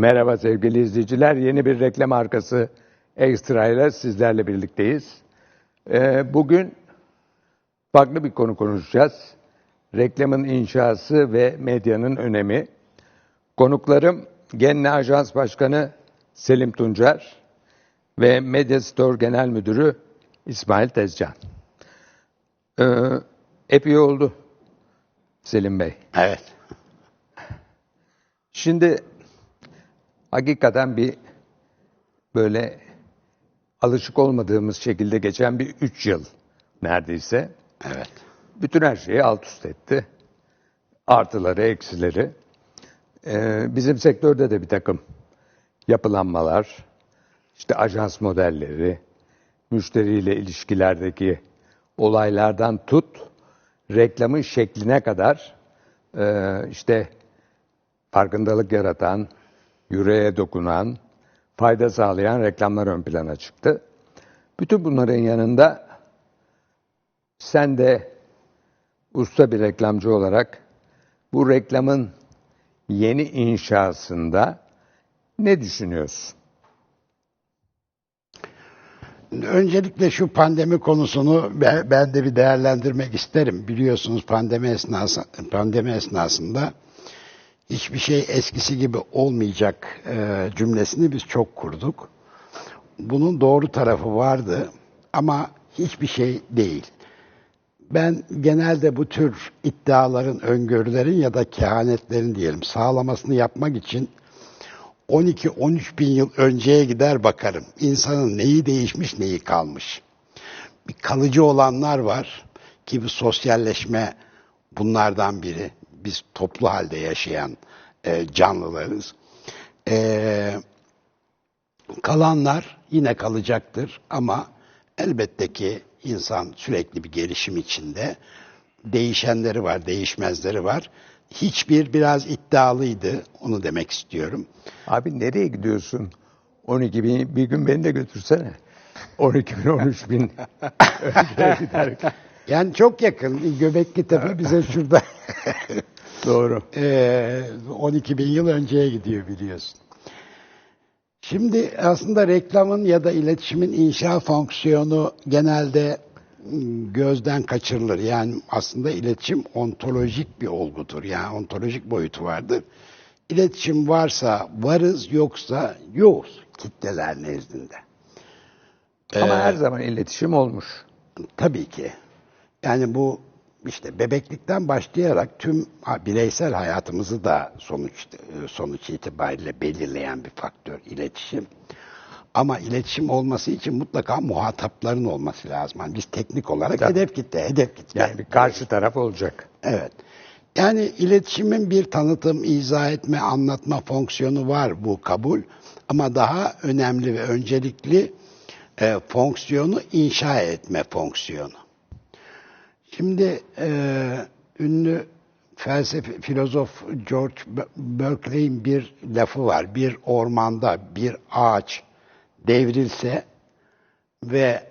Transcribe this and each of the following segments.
Merhaba sevgili izleyiciler. Yeni bir reklam arkası Ekstra ile sizlerle birlikteyiz. Ee, bugün farklı bir konu konuşacağız. Reklamın inşası ve medyanın önemi. Konuklarım Genel Ajans Başkanı Selim Tuncer ve Medya Store Genel Müdürü İsmail Tezcan. Ee, epey oldu Selim Bey. Evet. Şimdi hakikaten bir böyle alışık olmadığımız şekilde geçen bir üç yıl neredeyse. Evet. Bütün her şeyi alt üst etti. Artıları, eksileri. Ee, bizim sektörde de bir takım yapılanmalar, işte ajans modelleri, müşteriyle ilişkilerdeki olaylardan tut, reklamın şekline kadar e, işte farkındalık yaratan, yüreğe dokunan, fayda sağlayan reklamlar ön plana çıktı. Bütün bunların yanında sen de usta bir reklamcı olarak bu reklamın yeni inşasında ne düşünüyorsun? Öncelikle şu pandemi konusunu ben de bir değerlendirmek isterim. Biliyorsunuz pandemi esnası pandemi esnasında hiçbir şey eskisi gibi olmayacak e, cümlesini biz çok kurduk. Bunun doğru tarafı vardı ama hiçbir şey değil. Ben genelde bu tür iddiaların, öngörülerin ya da kehanetlerin diyelim sağlamasını yapmak için 12-13 bin yıl önceye gider bakarım. İnsanın neyi değişmiş, neyi kalmış. Bir kalıcı olanlar var ki bu sosyalleşme bunlardan biri. Biz toplu halde yaşayan e, canlılarız. E, kalanlar yine kalacaktır ama elbette ki insan sürekli bir gelişim içinde. Değişenleri var, değişmezleri var. Hiçbir biraz iddialıydı, onu demek istiyorum. Abi nereye gidiyorsun? 12 bin, bir gün beni de götürsene. 12 bin, 13 bin. Yani çok yakın. Göbekli Tepe bize şurada Doğru. eee, 12 bin yıl önceye gidiyor biliyorsun. Şimdi aslında reklamın ya da iletişimin inşa fonksiyonu genelde m, gözden kaçırılır. Yani aslında iletişim ontolojik bir olgudur. Yani ontolojik boyutu vardır. İletişim varsa varız, yoksa yokuz kitleler nezdinde. Ama her zaman iletişim olmuş. Tabii ki. Yani bu işte bebeklikten başlayarak tüm bireysel hayatımızı da sonuç sonuç itibariyle belirleyen bir faktör iletişim. Ama iletişim olması için mutlaka muhatapların olması lazım. Yani biz teknik olarak Tabii. hedef kitle, hedef kitle. Yani bir karşı taraf olacak. Evet. Yani iletişimin bir tanıtım, izah etme, anlatma fonksiyonu var bu kabul. Ama daha önemli ve öncelikli e, fonksiyonu inşa etme fonksiyonu. Şimdi e, ünlü felsefe filozof George Berkeley'in bir lafı var. Bir ormanda bir ağaç devrilse ve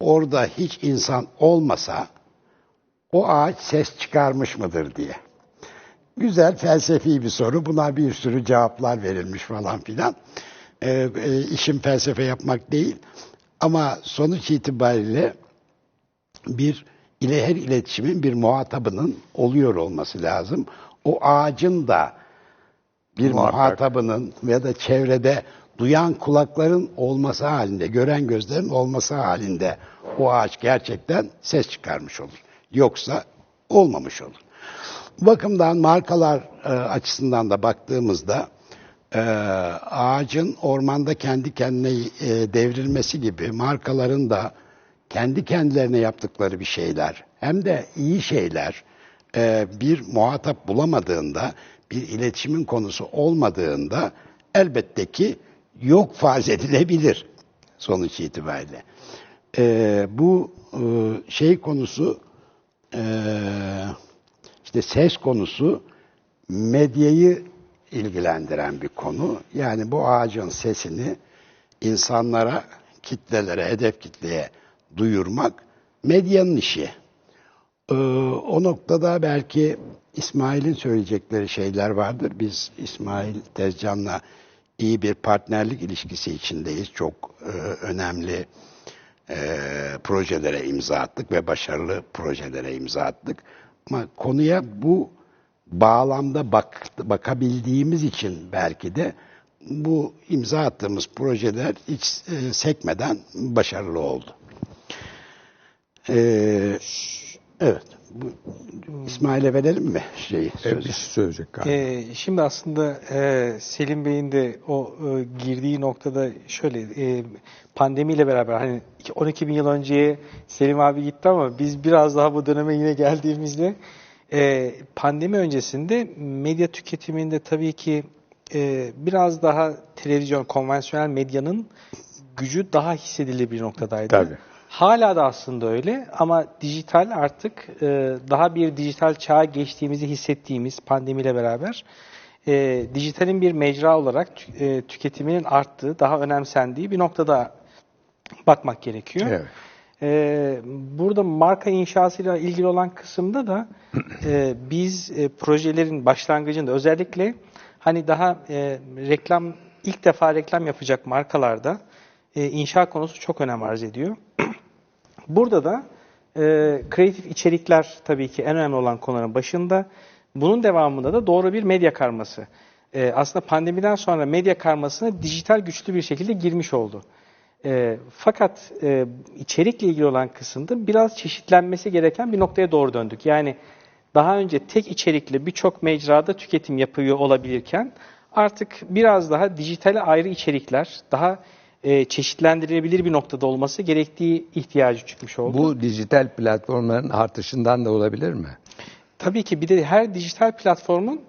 orada hiç insan olmasa o ağaç ses çıkarmış mıdır diye. Güzel felsefi bir soru. Buna bir sürü cevaplar verilmiş falan filan. Ee, e, işim felsefe yapmak değil. Ama sonuç itibariyle bir ile her iletişimin bir muhatabının oluyor olması lazım. O ağacın da bir Muhakkak. muhatabının ya da çevrede duyan kulakların olması halinde, gören gözlerin olması halinde o ağaç gerçekten ses çıkarmış olur. Yoksa olmamış olur. Bu bakımdan markalar e, açısından da baktığımızda e, ağacın ormanda kendi kendine e, devrilmesi gibi markaların da kendi kendilerine yaptıkları bir şeyler hem de iyi şeyler e, bir muhatap bulamadığında bir iletişimin konusu olmadığında elbette ki yok farz edilebilir sonuç itibariyle. E, bu e, şey konusu işte ses konusu medyayı ilgilendiren bir konu. Yani bu ağacın sesini insanlara, kitlelere, hedef kitleye duyurmak medyanın işi. Ee, o noktada belki İsmail'in söyleyecekleri şeyler vardır. Biz İsmail Tezcan'la iyi bir partnerlik ilişkisi içindeyiz. Çok e, önemli e, projelere imza attık ve başarılı projelere imza attık. Ama konuya bu bağlamda bak, bakabildiğimiz için belki de bu imza attığımız projeler hiç e, sekmeden başarılı oldu. Ee, evet. Bu, İsmail'e verelim mi şeyi? E, sözü? bir şey söyleyecek galiba. Ee, şimdi aslında e, Selim Bey'in de o e, girdiği noktada şöyle e, pandemiyle beraber hani 12 bin yıl önceye Selim abi gitti ama biz biraz daha bu döneme yine geldiğimizde e, pandemi öncesinde medya tüketiminde tabii ki e, biraz daha televizyon, konvansiyonel medyanın gücü daha hissedilir bir noktadaydı. Tabii. Hala da aslında öyle ama dijital artık e, daha bir dijital çağa geçtiğimizi hissettiğimiz pandemiyle beraber e, dijitalin bir mecra olarak tü- e, tüketiminin arttığı, daha önemsendiği bir noktada bakmak gerekiyor. Evet. Ee, burada marka inşasıyla ilgili olan kısımda da e, biz e, projelerin başlangıcında özellikle hani daha e, reklam ilk defa reklam yapacak markalarda e, inşa konusu çok önem arz ediyor. Burada da e, kreatif içerikler tabii ki en önemli olan konuların başında. Bunun devamında da doğru bir medya karması. E, aslında pandemiden sonra medya karmasına dijital güçlü bir şekilde girmiş oldu. E, fakat e, içerikle ilgili olan kısımda biraz çeşitlenmesi gereken bir noktaya doğru döndük. Yani daha önce tek içerikli birçok mecrada tüketim yapıyor olabilirken artık biraz daha dijitale ayrı içerikler, daha e, çeşitlendirilebilir bir noktada olması gerektiği ihtiyacı çıkmış oldu. Bu dijital platformların artışından da olabilir mi? Tabii ki bir de her dijital platformun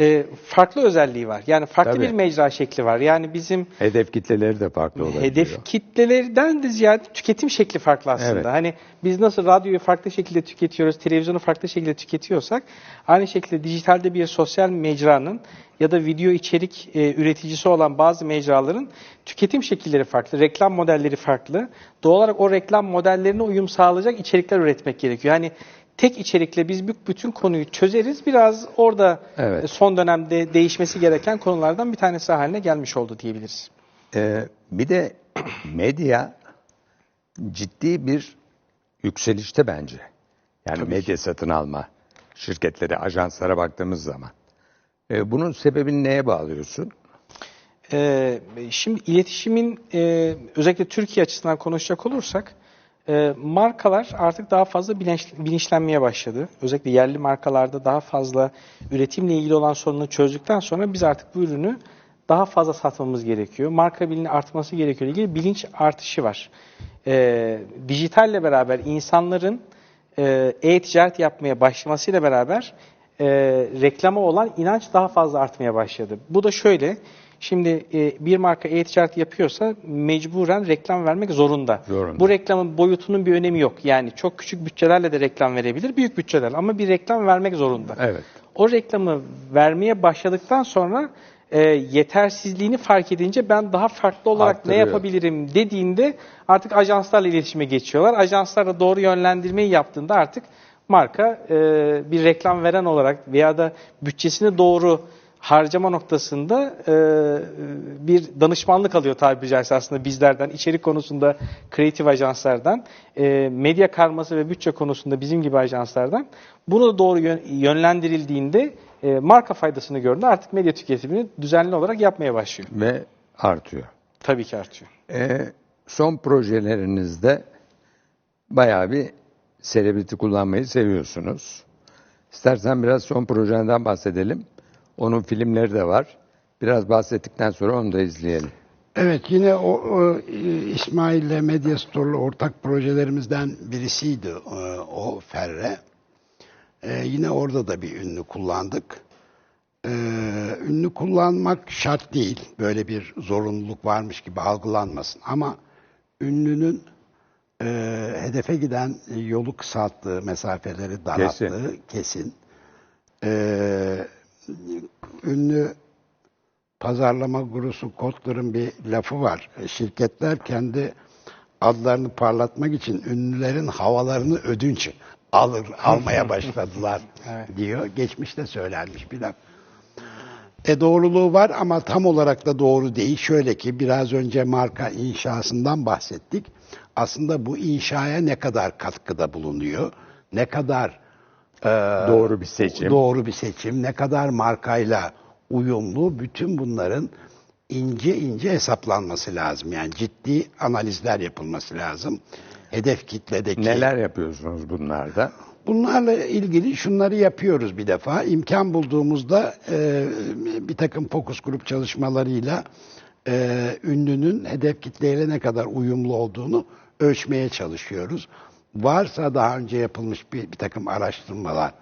e, farklı özelliği var. Yani farklı Tabii. bir mecra şekli var. Yani bizim Hedef kitleleri de farklı olabiliyor. hedef kitlelerden de ziyade tüketim şekli farklı aslında. Evet. Hani biz nasıl radyoyu farklı şekilde tüketiyoruz, televizyonu farklı şekilde tüketiyorsak aynı şekilde dijitalde bir sosyal mecranın ya da video içerik e, üreticisi olan bazı mecraların tüketim şekilleri farklı, reklam modelleri farklı. Doğal olarak o reklam modellerine uyum sağlayacak içerikler üretmek gerekiyor. Yani tek içerikle biz bütün konuyu çözeriz. Biraz orada Evet. e, son dönemde değişmesi gereken konulardan bir tanesi haline gelmiş oldu diyebiliriz. Ee, bir de medya ciddi bir yükselişte bence. Yani medya satın alma şirketleri, ajanslara baktığımız zaman. Ee, bunun sebebini neye bağlıyorsun? Ee, şimdi iletişimin e, özellikle Türkiye açısından konuşacak olursak e, markalar artık daha fazla bilinç, bilinçlenmeye başladı. Özellikle yerli markalarda daha fazla üretimle ilgili olan sorunu çözdükten sonra biz artık bu ürünü daha fazla satmamız gerekiyor. Marka bilini artması gerekiyor ilgili bilinç artışı var. E, dijitalle beraber insanların e, e-ticaret yapmaya başlamasıyla beraber e, reklama olan inanç daha fazla artmaya başladı. Bu da şöyle, şimdi e, bir marka e-ticaret yapıyorsa mecburen reklam vermek zorunda. Zorunda. Bu reklamın boyutunun bir önemi yok. Yani çok küçük bütçelerle de reklam verebilir, büyük bütçeler ama bir reklam vermek zorunda. Evet. O reklamı vermeye başladıktan sonra e, yetersizliğini fark edince ben daha farklı olarak Arttırıyor. ne yapabilirim dediğinde artık ajanslarla iletişime geçiyorlar. Ajanslarla doğru yönlendirmeyi yaptığında artık marka e, bir reklam veren olarak veya da bütçesini doğru harcama noktasında e, bir danışmanlık alıyor tabiri caizse aslında bizlerden, içerik konusunda kreatif ajanslardan, e, medya karması ve bütçe konusunda bizim gibi ajanslardan. Bunu da doğru yön- yönlendirildiğinde e, marka faydasını gördüğünde artık medya tüketimini düzenli olarak yapmaya başlıyor. Ve artıyor. Tabii ki artıyor. Ee, son projelerinizde bayağı bir selebriti kullanmayı seviyorsunuz. İstersen biraz son projenden bahsedelim. Onun filmleri de var. Biraz bahsettikten sonra onu da izleyelim. Evet yine o, o e, İsmail'le Medya Store'la ortak projelerimizden birisiydi e, o Ferre. E, yine orada da bir ünlü kullandık. E, ünlü kullanmak şart değil. Böyle bir zorunluluk varmış gibi algılanmasın. Ama ünlünün e, hedefe giden yolu kısalttığı, mesafeleri daralttığı kesin. E, ünlü pazarlama gurusu Kotler'ın bir lafı var. E, Şirketler kendi adlarını parlatmak için ünlülerin havalarını ödünç alır almaya başladılar Evet. diyor. Geçmişte söylenmiş bir laf. E doğruluğu var ama tam olarak da doğru değil. Şöyle ki biraz önce marka inşasından bahsettik. Aslında bu inşaya ne kadar katkıda bulunuyor, ne kadar e, Doğru bir seçim. doğru bir seçim, ne kadar markayla uyumlu, bütün bunların ince ince hesaplanması lazım. Yani ciddi analizler yapılması lazım. Hedef kitledeki Neler yapıyorsunuz bunlarda? Bunlarla ilgili şunları yapıyoruz bir defa. İmkan bulduğumuzda e, bir takım fokus grup çalışmalarıyla e, ünlünün hedef kitleyle ne kadar uyumlu olduğunu ölçmeye çalışıyoruz. Varsa daha önce yapılmış bir, bir takım araştırmalar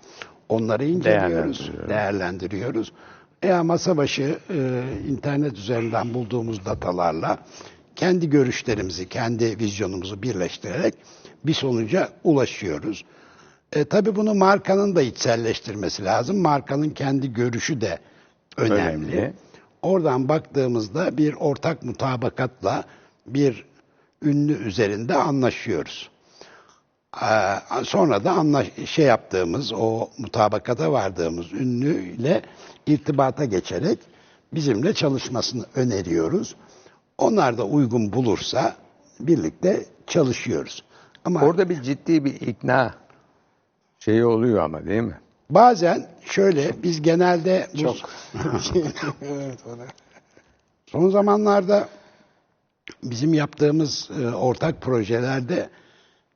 onları inceliyoruz, Değerlendiriyoruz. değerlendiriyoruz. Veya masa başı e, internet üzerinden bulduğumuz datalarla kendi görüşlerimizi, kendi vizyonumuzu birleştirerek bir sonuca ulaşıyoruz. E, tabii bunu markanın da içselleştirmesi lazım. Markanın kendi görüşü de önemli. Önemli. Oradan baktığımızda bir ortak mutabakatla bir ünlü üzerinde anlaşıyoruz. Ee, sonra da anlaş şey yaptığımız, o mutabakata vardığımız ünlüyle irtibata geçerek bizimle çalışmasını öneriyoruz. Onlar da uygun bulursa birlikte çalışıyoruz. Ama Orada bir ciddi bir ikna şeyi oluyor ama değil mi? bazen şöyle biz genelde bu Çok. evet, ona. Son zamanlarda bizim yaptığımız e, ortak projelerde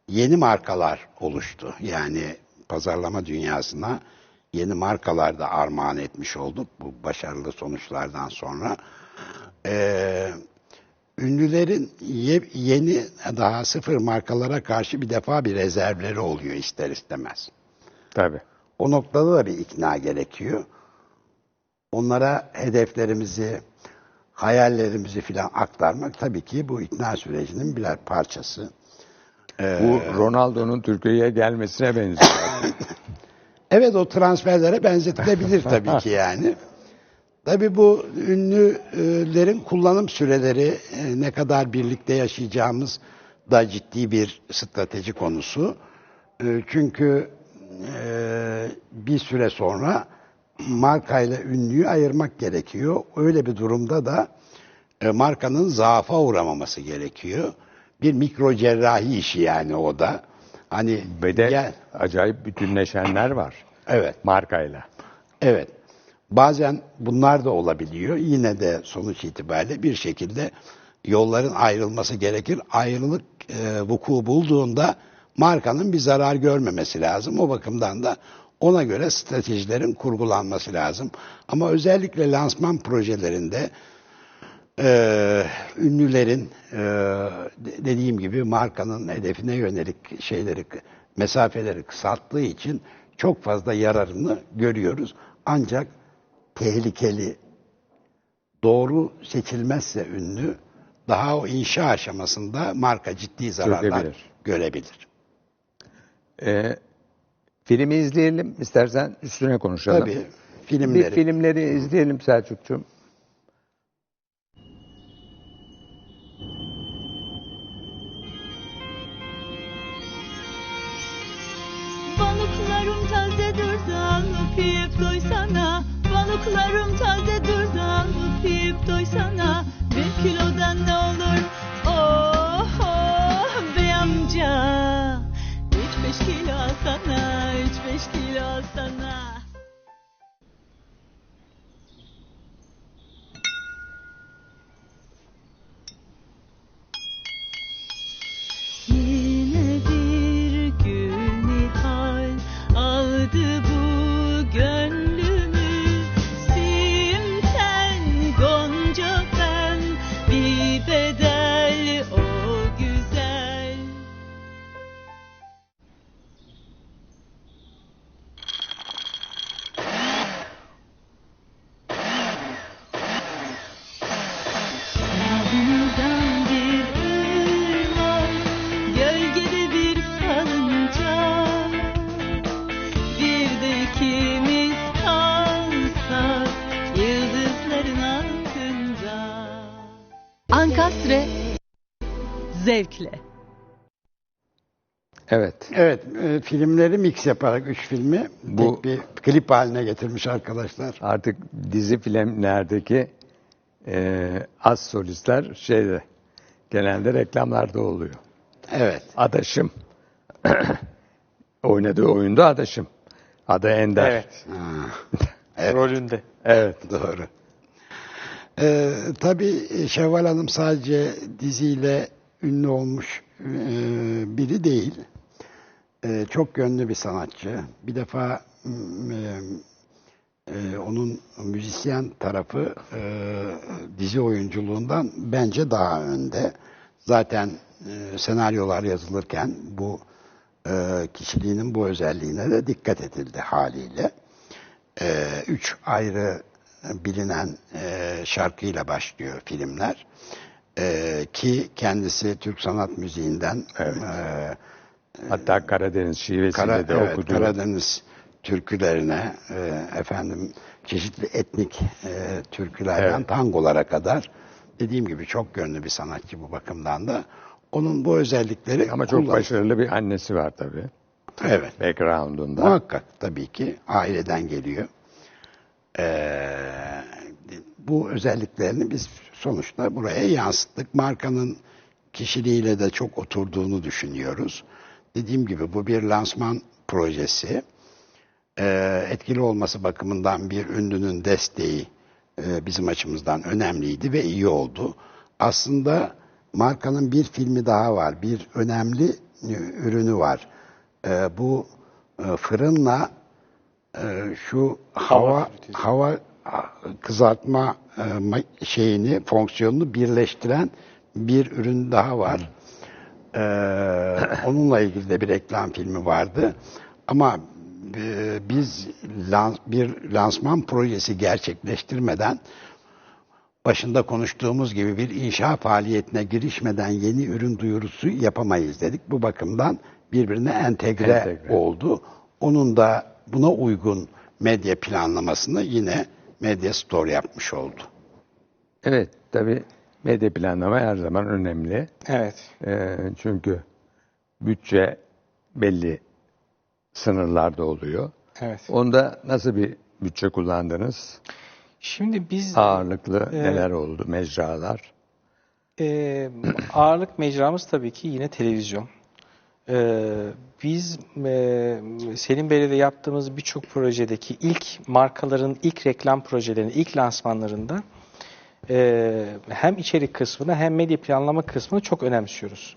yeni markalar oluştu. Yani pazarlama dünyasına yeni markalar da armağan etmiş olduk bu başarılı sonuçlardan sonra. E, ünlülerin ye- yeni daha sıfır markalara karşı bir defa bir rezervleri oluyor ister istemez. Tabii. O noktada da bir ikna gerekiyor. Onlara hedeflerimizi, hayallerimizi filan aktarmak tabii ki bu ikna sürecinin birer parçası. Bu Ronaldo'nun Türkiye'ye gelmesine benziyor. Evet o transferlere benzetilebilir tabii ki yani. Tabii bu ünlülerin kullanım süreleri e, ne kadar birlikte yaşayacağımız da ciddi bir strateji konusu. E, Çünkü e, bir süre sonra markayla ünlüyü ayırmak gerekiyor. Öyle bir durumda da markanın zaafa uğramaması gerekiyor. Bir mikro cerrahi işi yani o da. Hani Ve de gel- acayip bütünleşenler var evet. markayla. Evet. Bazen bunlar da olabiliyor. Yine de sonuç itibariyle bir şekilde yolların ayrılması gerekir. Ayrılık e, vuku bulduğunda markanın bir zarar görmemesi lazım. O bakımdan da ona göre stratejilerin kurgulanması lazım. Ama özellikle lansman projelerinde e, ünlülerin e, de- dediğim gibi markanın hedefine yönelik şeyleri mesafeleri kısalttığı için çok fazla yararını görüyoruz. Ancak tehlikeli doğru seçilmezse ünlü daha o inşa aşamasında marka ciddi zararlar Çökebilir. görebilir. Ee, filmi izleyelim istersen üstüne konuşalım. Tabii Bir filmleri. filmleri izleyelim Selçuk'cum. Doysana Balıklarım tazedir da öpüp doysana Bir kilodan ne olur? Oh oh bey amca Üç beş kilo alsana üç beş kilo alsana Evet. Evet, e, filmleri mix yaparak üç filmi Bu- tek bir klip haline getirmiş arkadaşlar. Artık dizi filmlerdeki e, az solistler şeyde genelde reklamlarda oluyor. Evet. Adaşım. Oynadığı oyunda adaşım. Adı Ender. Evet. Evet. Rolünde. Evet. Doğru. Ee, tabii Şevval Hanım sadece diziyle ünlü olmuş e, biri değil. Ee, çok yönlü bir sanatçı. Bir defa e, e, onun müzisyen tarafı e, dizi oyunculuğundan bence daha önde. Zaten e, senaryolar yazılırken bu e, kişiliğinin bu özelliğine de dikkat edildi haliyle e, üç ayrı bilinen e, şarkıyla başlıyor filmler. E, ki kendisi Türk sanat müziğinden e, Hatta Karadeniz şivesiyle Kara, de evet, okudu. Karadeniz türkülerine e, efendim çeşitli etnik e, türkülerden Evet. tangolara kadar dediğim gibi çok yönlü bir sanatçı bu bakımdan da. Onun bu özellikleri Ama çok kullan- başarılı bir annesi var tabii. Evet. Background'unda. Muhakkak tabii ki aileden geliyor. Ee, bu özelliklerini biz sonuçta buraya yansıttık. Markanın kişiliğiyle de çok oturduğunu düşünüyoruz. Dediğim gibi bu bir lansman projesi. Ee, etkili olması bakımından bir ünlünün desteği e, bizim açımızdan önemliydi ve iyi oldu. Aslında markanın bir filmi daha var. Bir önemli e, ürünü var. Ee, bu e, fırınla e, şu hava hava kızartma e, şeyini fonksiyonunu birleştiren bir ürün daha var. Ee, onunla ilgili de bir reklam filmi vardı. Ama e, biz lan- bir lansman projesi gerçekleştirmeden başında konuştuğumuz gibi bir inşa faaliyetine girişmeden yeni ürün duyurusu yapamayız dedik. Bu bakımdan birbirine entegre, Entegre. oldu. Onun da buna uygun medya planlamasını yine Medya Store yapmış oldu. Evet tabii medya planlama her zaman önemli. Evet. Ee, çünkü bütçe belli sınırlarda oluyor. Evet. Onda nasıl bir bütçe kullandınız? Şimdi biz Ağırlıklı Ee, neler oldu? Mecralar. Ee, ağırlık mecramız tabii ki yine televizyon. Ee, biz e, Selim Bey'le de yaptığımız birçok projedeki ilk markaların ilk reklam projelerinin ilk lansmanlarında e, hem içerik kısmını hem medya planlama kısmını çok önemsiyoruz.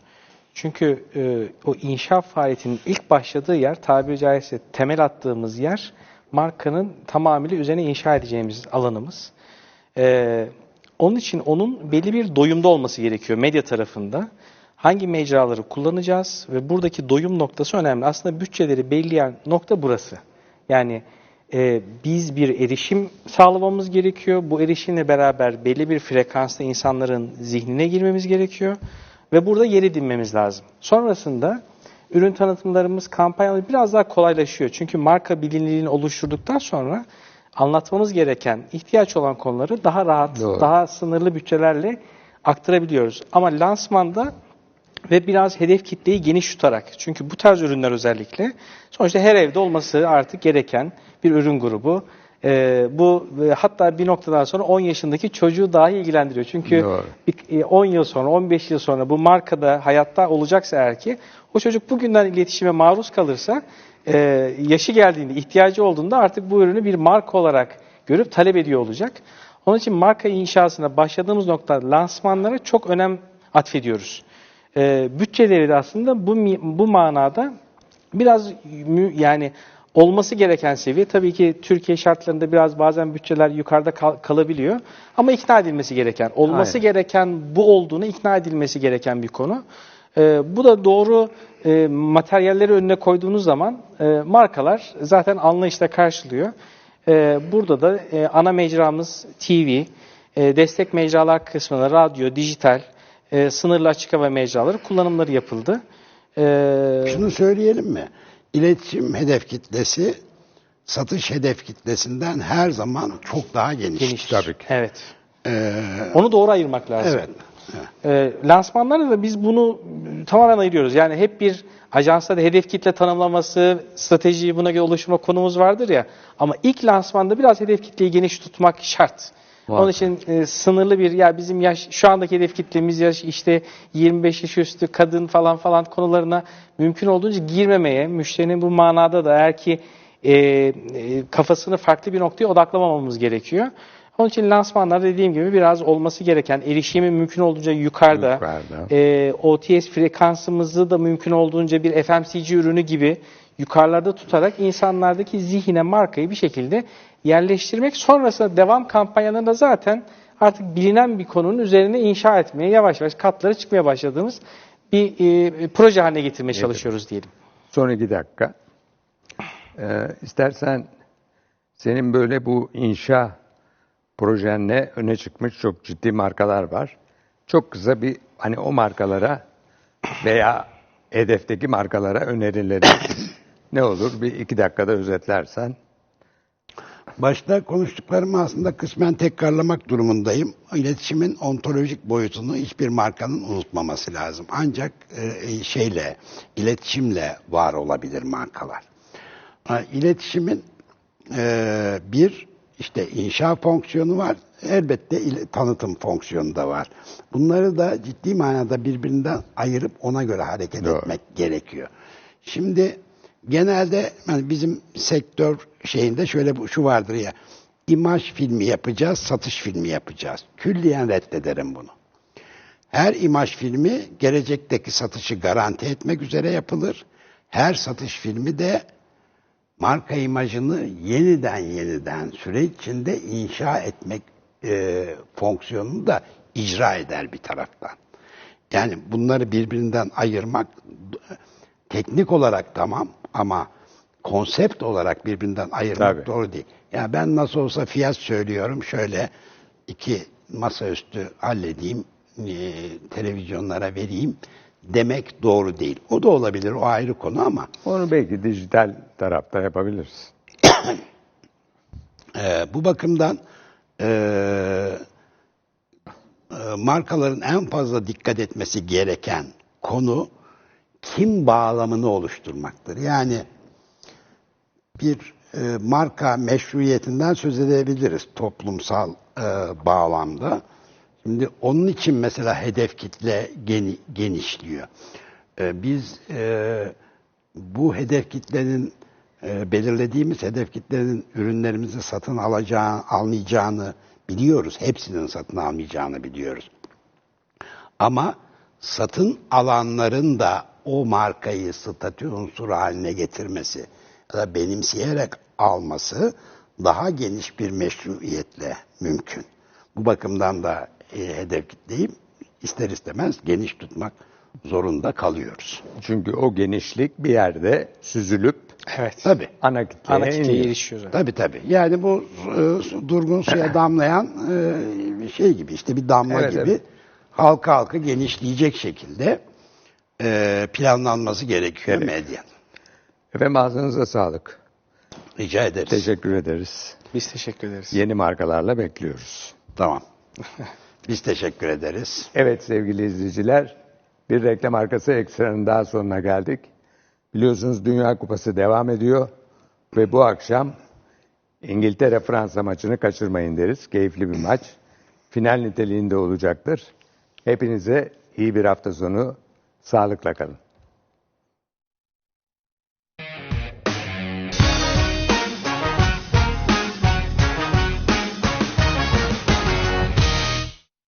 Çünkü e, o inşa faaliyetinin ilk başladığı yer tabiri caizse temel attığımız yer markanın tamamıyla üzerine inşa edeceğimiz alanımız. Ee, onun için onun belli bir doyumda olması gerekiyor medya tarafında. Hangi mecraları kullanacağız ve buradaki doyum noktası önemli. Aslında bütçeleri belirleyen nokta burası. Yani e, biz bir erişim sağlamamız gerekiyor. Bu erişimle beraber belli bir frekansta insanların zihnine girmemiz gerekiyor. Ve burada yer edinmemiz lazım. Sonrasında ürün tanıtımlarımız, kampanyalar biraz daha kolaylaşıyor. Çünkü marka bilinirliğini oluşturduktan sonra anlatmamız gereken, ihtiyaç olan konuları daha rahat, Doğru. daha sınırlı bütçelerle aktarabiliyoruz. Ama lansmanda ve biraz hedef kitleyi geniş tutarak. Çünkü bu tarz ürünler özellikle sonuçta her evde olması artık gereken bir ürün grubu. Ee, bu e, hatta bir noktadan sonra 10 yaşındaki çocuğu dahi ilgilendiriyor. Çünkü bir- e, 10 yıl sonra, 15 yıl sonra bu markada hayatta olacaksa eğer ki o çocuk bugünden iletişime maruz kalırsa e, yaşı geldiğinde, ihtiyacı olduğunda artık bu ürünü bir marka olarak görüp talep ediyor olacak. Onun için marka inşasına başladığımız nokta lansmanlara çok önem atfediyoruz. E, bütçeleri de aslında bu bu manada biraz yani olması gereken seviye tabii ki Türkiye şartlarında biraz bazen bütçeler yukarıda kal- kalabiliyor ama ikna edilmesi gereken, olması Aynen. gereken bu olduğunu ikna edilmesi gereken bir konu. Ee, bu da doğru e, materyalleri önüne koyduğunuz zaman e, markalar zaten anlayışla karşılıyor. Ee, burada da e, ana mecramız TV, e, destek mecralar kısmında radyo, dijital, e, sınırlı açık hava mecraları kullanımları yapıldı. Ee, Şunu söyleyelim mi? İletişim hedef kitlesi satış hedef kitlesinden her zaman çok daha geniş. geniş. Tabii ki. Evet. Ee, Onu doğru ayırmak lazım. evet. E, lansmanlarda da biz bunu e, tamamen ayırıyoruz. Yani hep bir ajansta da hedef kitle tanımlaması, stratejiyi buna göre oluşturma konumuz vardır ya. Ama ilk lansmanda biraz hedef kitleyi geniş tutmak şart. Onun Muhakkak. için e, sınırlı bir ya bizim yaş şu andaki hedef kitlemiz yaş işte 25 yaş üstü kadın falan falan konularına mümkün olduğunca girmemeye müşterinin bu manada da eğer ki e, e, kafasını farklı bir noktaya odaklamamamız gerekiyor. Onun için lansmanlar dediğim gibi biraz olması gereken erişimi mümkün olduğunca yukarıda, Yukarıda. e, OTS frekansımızı da mümkün olduğunca bir FMCG ürünü gibi yukarılarda tutarak insanlardaki zihine markayı bir şekilde yerleştirmek. Sonrasında devam kampanyalarında zaten artık bilinen bir konunun üzerine inşa etmeye yavaş yavaş katlara çıkmaya başladığımız bir e, proje haline getirmeye çalışıyoruz diyelim. Son iki dakika. Ee, istersen senin böyle bu inşa projenle öne çıkmış çok ciddi markalar var. Çok kısa bir hani o markalara veya hedefteki markalara önerileri ne olur bir iki dakikada özetlersen. Başta konuştuklarımı aslında kısmen tekrarlamak durumundayım. İletişimin ontolojik boyutunu hiçbir markanın unutmaması lazım. Ancak e, şeyle, iletişimle var olabilir markalar. Ha, İletişimin e, bir işte inşa fonksiyonu var. Elbette ile- tanıtım fonksiyonu da var. Bunları da ciddi manada birbirinden ayırıp ona göre hareket Doğru. etmek gerekiyor. Şimdi genelde hani bizim sektör şeyinde şöyle şu vardır ya. imaj filmi yapacağız, satış filmi yapacağız. Külliyen reddederim bunu. Her imaj filmi gelecekteki satışı garanti etmek üzere yapılır. Her satış filmi de marka imajını yeniden yeniden süreç içinde inşa etmek e, fonksiyonunu da icra eder bir taraftan. Yani bunları birbirinden ayırmak teknik olarak tamam ama konsept olarak birbirinden ayırmak Tabii. doğru değil. Ya ben nasıl olsa fiyat söylüyorum şöyle iki masaüstü halledeyim e, televizyonlara vereyim demek doğru değil. O da olabilir o ayrı konu ama Onu belki dijital tarafta yapabiliriz. Ee, bu bakımdan e, e, markaların en fazla dikkat etmesi gereken konu kim bağlamını oluşturmaktır. Yani bir e, marka meşruiyetinden söz edebiliriz toplumsal e, bağlamda. Şimdi onun için mesela hedef kitle geni- genişliyor. E, biz e, bu hedef kitlenin e, belirlediğimiz hedef kitlenin ürünlerimizi satın alacağı, almayacağını biliyoruz. Hepsinin satın almayacağını biliyoruz. Ama satın alanların da o markayı statü unsuru haline getirmesi ya da benimseyerek alması daha geniş bir meşruiyetle mümkün. Bu bakımdan da e, hedef kitleyi ister istemez geniş tutmak zorunda kalıyoruz. Çünkü o genişlik bir yerde süzülüp Evet. Tabii. ana kitleye Ana kitleye erişiyor zaten. Tabii tabii. Yani bu e, su- durgun suya damlayan e, bir şey gibi işte bir damla Evet, gibi evet. halka halka genişleyecek şekilde e, planlanması gerekiyor Gerek. medyanın. Efendim ağzınıza sağlık. Rica ederiz. Teşekkür ederiz. Biz teşekkür ederiz. Yeni markalarla bekliyoruz. Tamam. Biz teşekkür ederiz. Evet sevgili izleyiciler, bir reklam arkası ekstranın daha sonuna geldik. Biliyorsunuz Dünya Kupası devam ediyor ve bu akşam İngiltere-Fransa maçını kaçırmayın deriz. Keyifli bir maç. Final niteliğinde olacaktır. Hepinize iyi bir hafta sonu, sağlıkla kalın.